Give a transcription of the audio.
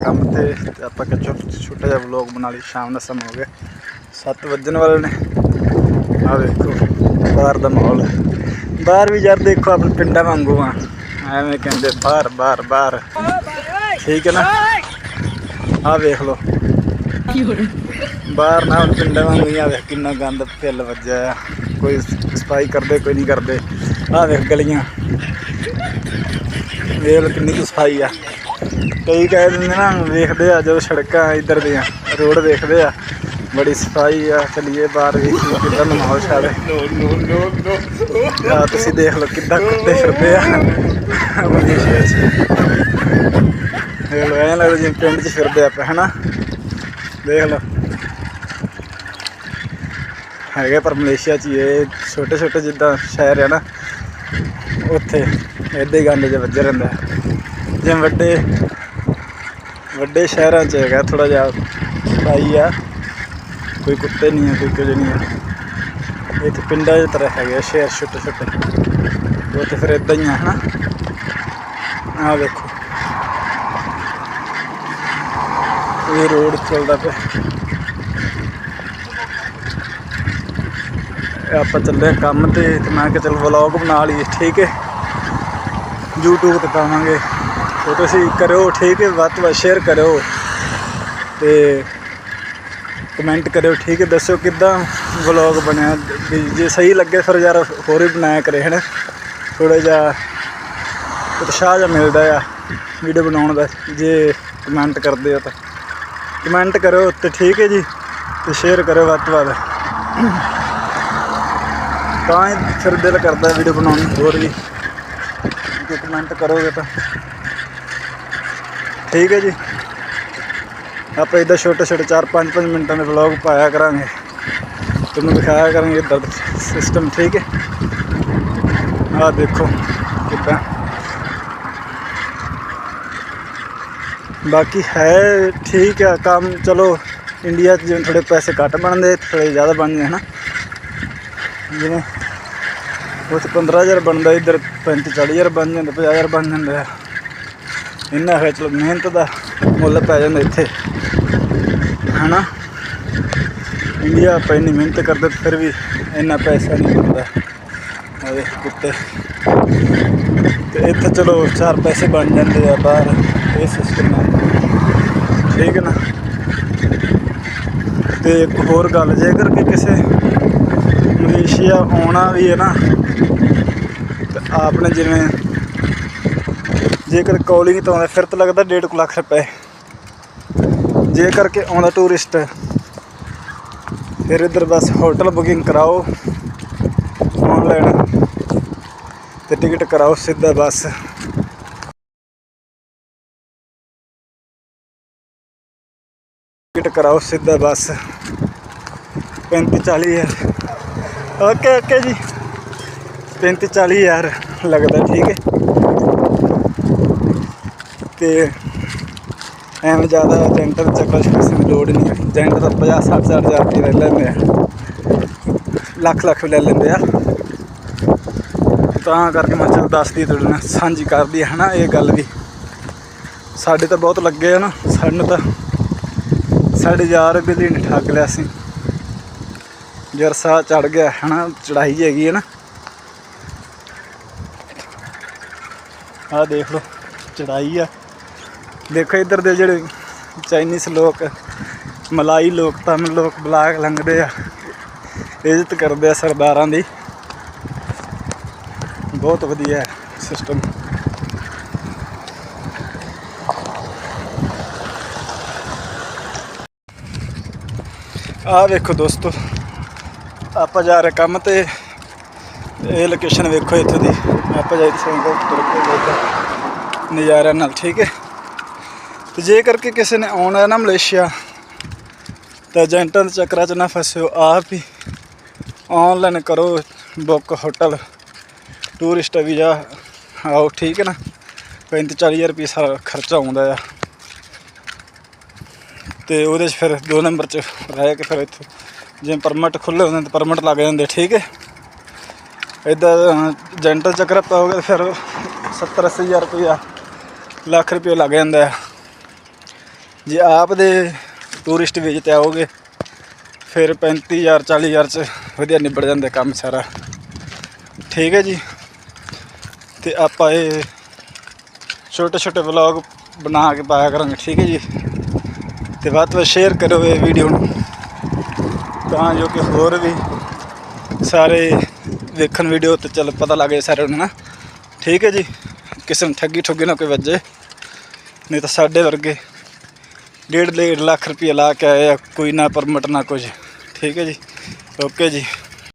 ਕੰਮ ਤੇ ਆਪਾਂ ਕਿ ਛੋਟਾ ਜਿਹਾ ਵਲੌਗ ਬਣਾ ਲਈ, ਸ਼ਾਮ ਦਾ ਸਮਾਂ ਹੋ ਗਿਆ। 7 ਵੱਜਣ ਵਾਲੇ ਨੇ। ਆ ਵੇਖੋ, ਬਾਹਰ ਦਾ ਮਾਹੌਲ। ਬਾਹਰ ਵੀ ਯਾਰ ਦੇਖੋ, ਆਪਣੇ ਪਿੰਡਾਂ ਵਾਂਗੂ ਆ। ਐਵੇਂ ਕਹਿੰਦੇ, ਬਾਹਰ ਬਾਹਰ ਬਾਹਰ। ਠੀਕ ਹੈ ਨਾ? ਆ ਵੇਖ ਲਓ। ਬਾਹਰ ਨਾ ਹੁਣ ਪਿੰਡਾਂ ਵਾਂਗੂ ਹੀ ਆ। ਵੇਖ ਕਿੰਨਾ ਗੰਦ ਫਿੱਲ ਵੱਜਿਆ ਆ। ਕੋਈ ਸਫ਼ਾਈ ਕਰਦੇ, ਕੋਈ ਨਹੀਂ ਕਰਦੇ। ਆ ਵੇਖ ਗਲੀਆਂ। ਵੇਖ ਕਿੰਨੀ ਕੁ ਸਫ਼ਾਈ ਆ। ਕਈ ਕਹਿ ਦਿੰਦੇ ਨਾ ਵੇਖਦੇ ਆ ਜਦੋਂ ਸੜਕਾਂ ਇੱਧਰ ਦੀਆਂ ਰੋਡ ਵੇਖਦੇ ਆ ਬੜੀ ਸਫ਼ਾਈ ਆ ਚਲੀਏ ਬਾਹਰ ਵੇਖੀਏ ਕਿੱਦਾਂ ਦਾ ਮਾਹੌਲ ਛਾੜੇ ਆ ਤੁਸੀਂ ਦੇਖ ਲਓ ਕਿੱਦਾਂ ਕੁੱਤੇ ਫਿਰਦੇ ਆ। ਮਲੇਸ਼ੀਆ 'ਚ। ਦੇਖ ਲਓ ਐਂ ਲੱਗਦਾ ਜਿਵੇਂ ਪਿੰਡ 'ਚ ਫਿਰਦੇ ਆਪਾਂ ਹਨਾ? ਦੇਖ ਲਓ। ਹੈਗੇ ਪਰ ਮਲੇਸ਼ੀਆ 'ਚ ਇਹ ਛੋਟੇ ਛੋਟੇ ਜਿੱਦਾਂ ਸ਼ਹਿਰ ਆ ਨਾ ਉੱਥੇ ਹੀ ਗੰਦ ਜਿਹਾ ਵੱਜਿਆ ਰਹਿੰਦਾ। ਜਿਵੇਂ ਵੱਡੇ ਵੱਡੇ ਸ਼ਹਿਰਾਂ 'ਚ ਹੈਗਾ ਥੋੜਾ ਜਿਹਾ ਸਫ਼ਾਈ ਆ। ਕੋਈ ਕੁੱਤੇ ਨਹੀਂ ਆ ਕੋਈ ਕੁਝ ਨਹੀਂ ਆ ਇੱਥੇ ਪਿੰਡਾਂ ਦੀ ਤਰ੍ਹਾਂ ਹੈਗੇ ਆ, ਸ਼ਹਿਰ ਛੋਟੇ ਛੋਟੇ। ਉਹ ਉੱਥੇ ਫਿਰ ਇਦਾਂ ਹੀ ਆ, ਹਨਾ? ਆ ਵੇਖੋ। ਇਹ ਰੋਡ ਚੱਲਦਾ ਪਿਆ। ਆਪਾਂ ਚੱਲੇ ਕੰਮ ਤੇ ਤੇ ਮੈਂ ਕਿਹਾ ਚਲ ਵਲੌਗ ਬਣਾ ਲਈਏ, ਠੀਕ ਹੈ? YouTube ਤੇ ਪਾਵਾਂਗੇ। ਉਹ ਤੁਸੀਂ ਕਰਿਓ, ਠੀਕ ਹੈ, ਵੱਧ ਤੋਂ ਵੱਧ ਸ਼ੇਅਰ ਕਰਿਓ ਤੇ ਕਮੈਂਟ ਕਰਿਓ, ਠੀਕ ਹੈ, ਦੱਸਿਓ ਕਿੱਦਾਂ ਵਲੌਗ ਬਣਿਆ, ਵੀ ਜੇ ਸਹੀ ਲੱਗੇ ਫਿਰ ਯਾਰ ਹੋਰ ਹੀ ਬਣਾਇਆ ਕਰੇ, ਹਨ? ਥੋੜਾ ਜਿਹਾ ਉਤਸ਼ਾਹ ਜਿਹਾ ਮਿਲਦਾ ਆ ਵੀਡੀਓ ਬਣਾਉਣ ਦਾ, ਜੇ ਕਮੈਂਟ ਕਰਦੇ ਹੋ ਤਾਂ। ਕਮੈਂਟ ਕਰੋ ਤੇ ਠੀਕ ਹੈ ਜੀ, ਤੇ ਸ਼ੇਅਰ ਕਰਿਓ ਵੱਧ ਤੋਂ ਵੱਧ। ਤਾਂ ਹੀ ਫਿਰ ਦਿਲ ਕਰਦਾ ਵੀਡੀਓ ਬਣਾਉਣ ਹੋਰ ਵੀ। ਜੇ ਕਮੈਂਟ ਕਰੋਗੇ ਤਾਂ। ਠੀਕ ਹੈ ਜੀ। ਆਪਾਂ ਇਦਾਂ ਛੋਟੇ ਛੋਟੇ 4-5 ਮਿੰਟਾਂ ਦੇ ਵਲੌਗ ਪਾਇਆ ਕਰਾਂਗੇ। ਤੁਹਾਨੂੰ ਦਿਖਾਇਆ ਕਰਾਂਗੇ ਇੱਧਰ ਸਿਸਟਮ ਠੀਕ ਹੈ। ਆਹ ਦੇਖੋ ਕਿੱਦਾਂ। ਬਾਕੀ ਹੈ ਠੀਕ ਹੈ ਕੰਮ ਚਲੋ ਇੰਡੀਆ 'ਚ ਜਿਵੇਂ ਥੋੜੇ ਪੈਸੇ ਘੱਟ ਬਣਦੇ ਥੋੜੇ ਜ਼ਿਆਦਾ ਬਣਦੇ ਹਨਾ। ਜਿਵੇਂ ਉੱਥੇ 15000 ਬਣਦਾ, ਇੱਧਰ 35 40000 ਬਣ ਜਾਂਦਾ 50000 ਬਣ ਜਾਂਦਾ ਹੈ ਇੰਨਾ ਹੈ ਚਲੋ ਮਿਹਨਤ ਦਾ ਮੁੱਲ ਪੈ ਜਾਂਦਾ ਇੱਥੇ। ਹਨਾ? ਇੰਡੀਆ ਆਪਾਂ ਇੰਨੀ ਮਿਹਨਤ ਕਰਦੇ ਫਿਰ ਵੀ ਇੰਨਾ ਪੈਸਾ ਨਹੀਂ ਬਣਦਾ ਆਵੇ ਕੁੱਤੇ ਤੇ ਇੱਥੇ ਚਲੋ ਚਾਰ ਪੈਸੇ ਬਣ ਜਾਂਦੇ ਆ ਬਾਹਰ ਇਹ ਸਿਸਟਮ ਹੈ ਠੀਕ ਹੈ ਨਾ? ਤੇ ਇੱਕ ਹੋਰ ਗੱਲ, ਜੇਕਰ ਕਿ ਕਿਸੇ ਮਲੇਸ਼ੀਆ ਆਉਣਾ ਵੀ ਹੈ ਨਾ, ਤੇ ਆਪਨੇ ਜਿਵੇਂ ਜੇਕਰ ਕਾਲਿੰਗ ਤੋਂ ਆਉਂਦਾ, ਫਿਰ ਤਾਂ ਲੱਗਦਾ 1.5 ਲੱਖ ਰੁਪਏ। ਜੇ ਕਰਕੇ ਆਉਂਦਾ ਟੂਰਿਸਟ ਫਿਰ ਇੱਧਰ ਬਸ ਹੋਟਲ ਬੁਕਿੰਗ ਕਰਾਓ ਆਨਲਾਈਨ ਤੇ ਟਿਕਟ ਕਰਾਓ, ਸਿੱਧਾ ਬਸ। ਟਿਕਟ ਕਰਾਓ, ਸਿੱਧਾ ਬਸ। 35 40 ਹਜ਼ਾਰ। ਓਕੇ ਓਕੇ ਜੀ। 35 40 ਹਜ਼ਾਰ ਲੱਗਦਾ, ਠੀਕ ਹੈ। ਤੇ ਐਵੇਂ ਜ਼ਿਆਦਾ ਏਜੰਟ ਦੇ ਚੱਕਰ 'ਚ ਦੀ ਲੋੜ ਨਹੀਂ ਏਜੰਟ ਤਾਂ 50 60 60 ਹਜ਼ਾਰ ਰੁਪਏ ਲੈ ਲੈਂਦੇ ਆ। ਲੱਖ ਲੱਖ ਲੈ ਲੈਂਦੇ ਆ। ਤਾਂ ਕਰਕੇ ਮੈਂ ਚਲ ਦੱਸਦੀ ਤੁਹਾਡੇ ਨਾਲ ਸਾਂਝੀ ਕਰਦੀ ਹੈ ਨਾ ਇਹ ਗੱਲ ਵੀ। ਸਾਡੇ ਤਾਂ ਬਹੁਤ ਲੱਗੇ ਆ ਨਾ, ਸਾਨੂੰ ਤਾਂ ਸਾਡੇ ਯਾਰ ਬਿੱਲੀ ਨੇ ਠੱਗ ਲਿਆ ਸੀ। ਜਰਸਾ ਚੜ ਗਿਆ ਹੈ ਨਾ ਚੜਾਈ ਹੈਗੀ ਹੈ ਨਾ। ਆਹ ਦੇਖ ਲਓ ਚੜਾਈ ਆ। ਦੇਖੋ ਇੱਧਰ ਦੇ ਜਿਹੜੇ ਚਾਈਨੀਜ਼ ਲੋਕ, ਮਲਾਈ ਲੋਕ, ਤਮਿਲ ਲੋਕ, ਬਲਾਕ ਲੰਘਦੇ ਆ। ਇੱਜ਼ਤ ਕਰਦੇ ਆ ਸਰਦਾਰਾਂ ਦੀ। ਬਹੁਤ ਵਧੀਆ ਸਿਸਟਮ ਆਹ ਵੇਖੋ ਦੋਸਤੋ, ਆਪਾਂ ਜਾ ਰਹੇ ਕੰਮ ਤੇ। ਇਹ ਲੋਕੇਸ਼ਨ ਵੇਖੋ ਇੱਥੋਂ ਦੀ। ਆਪਾਂ ਜਾਈ ਸੰਗਤ ਤੁਰ ਕੇ ਵੇਖੋ ਨਾਲ, ਠੀਕ ਹੈ? ਤੇ ਜੇ ਕਰਕੇ ਕਿਸੇ ਨੇ ਆਉਣਾ ਹੈ ਨਾ ਮਲੇਸ਼ੀਆ, ਤਾਂ ਏਜੰਟਾਂ ਦੇ ਚੱਕਰਾਂ 'ਚ ਨਾ ਫਸਿਓ, ਆਪ ਹੀ ਆਨਲਾਈਨ ਕਰੋ ਬੁੱਕ ਹੋਟਲ ਟੂਰਿਸਟ ਵੀਜ਼ਾ। ਆਓ, ਠੀਕ ਹੈ ਨਾ? 35 40000 ਰੁਪਏ ਸਾਰਾ ਖਰਚਾ ਆਉਂਦਾ ਆ। ਤੇ ਉਹਦੇ 'ਚ ਫਿਰ ਦੋ ਨੰਬਰ 'ਚ ਰਹਿ ਕੇ ਫਿਰ ਇੱਥੇ, ਜਿਵੇਂ ਪਰਮਿਟ ਖੁੱਲੇ ਹੁੰਦੇ ਤਾਂ ਪਰਮਿਟ ਲੱਗ ਜਾਂਦੇ, ਠੀਕ ਹੈ? ਇਦਾਂ ਏਜੰਟ ਚੱਕਰ ਪਾਓਗੇ ਫਿਰ 70 80000 ਰੁਪਇਆ ਲੱਖ ਰੁਪਏ ਲੱਗ ਜਾਂਦਾ ਹੈ ਜੇ ਆਪ ਦੇ ਟੂਰਿਸਟ ਵੀਜ਼ੇ ਤੇ ਆਓਗੇ ਫਿਰ 35000 40000 ਚ ਵਧੀਆ ਨਿਬੜ ਜਾਂਦਾ ਕੰਮ ਸਾਰਾ। ਠੀਕ ਹੈ ਜੀ। ਤੇ ਆਪਾਂ ਇਹ ਛੋਟੇ ਛੋਟੇ ਵਲੌਗ ਬਣਾ ਕੇ ਪਾਇਆ ਕਰਾਂਗੇ, ਠੀਕ ਹੈ ਜੀ। ਤੇ ਵੱਧ ਤੋਂ ਵੱਧ ਸ਼ੇਅਰ ਕਰੋ ਇਹ ਵੀਡੀਓ ਨੂੰ, ਤਾਂ ਜੋ ਕਿ ਹੋਰ ਵੀ ਸਾਰੇ ਵੇਖਣ ਵੀਡੀਓ ਤੇ ਚੱਲ ਪਤਾ ਲੱਗੇ ਸਾਰਿਆਂ ਨੂੰ ਨਾ ਠੀਕ ਹੈ ਜੀ। ਕਿਸੇ ਨੂੰ ਠੱਗੀ ਠੁੱਗੀ ਨਾ ਕੋਈ ਵੱਜੇ, ਨਹੀਂ ਤਾਂ ਸਾਡੇ ਵਰਗੇ ਡੇਢ ਡੇਢ ਲੱਖ ਰੁਪਏ ਲਾ ਕੇ ਆਏ ਆ, ਕੋਈ ਨਾ ਪਰਮਿਟ ਨਾ ਕੁਝ। ਠੀਕ ਹੈ ਜੀ? ਓਕੇ ਜੀ।